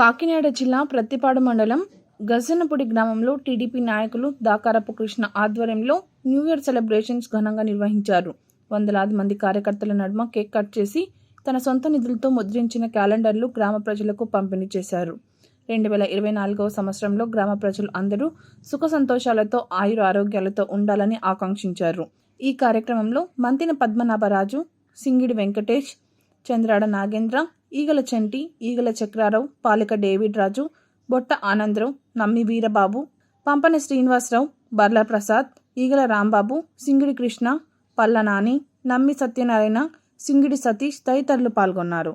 కాకినాడ జిల్లా ప్రత్తిపాడు మండలం గజనపూడి గ్రామంలో టీడీపీ నాయకులు దాకారపు కృష్ణ ఆధ్వర్యంలో న్యూ ఇయర్ సెలబ్రేషన్స్ ఘనంగా నిర్వహించారు. వందలాది మంది కార్యకర్తల నడుమ కేక్ కట్ చేసి తన సొంత నిధులతో ముద్రించిన క్యాలెండర్లు గ్రామ ప్రజలకు పంపిణీ చేశారు. రెండు వేల ఇరవై నాలుగవ సంవత్సరంలో గ్రామ ప్రజలు అందరూ సుఖ సంతోషాలతో ఆయుర ఆరోగ్యాలతో ఉండాలని ఆకాంక్షించారు. ఈ కార్యక్రమంలో మంతిన పద్మనాభరాజు సింగిడి వెంకటేష్ చంద్రాడ నాగేంద్ర ఈగల చంటి ఈగల చక్రారావు పాలిక డేవిడ్ రాజు బొట్ట ఆనందరావు నమ్మి వీరబాబు పంపన శ్రీనివాసరావు బర్ల ప్రసాద్ ఈగల రాంబాబు సింగిడి కృష్ణ పల్లనాని నమ్మి సత్యనారాయణ సింగిడి సతీష్ తదితరులు పాల్గొన్నారు.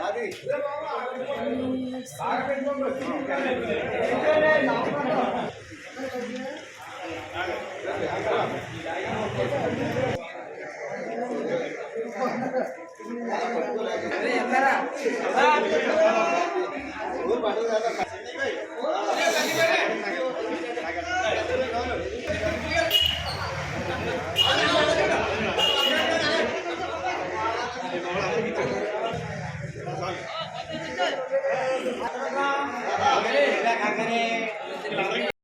అది Gracias.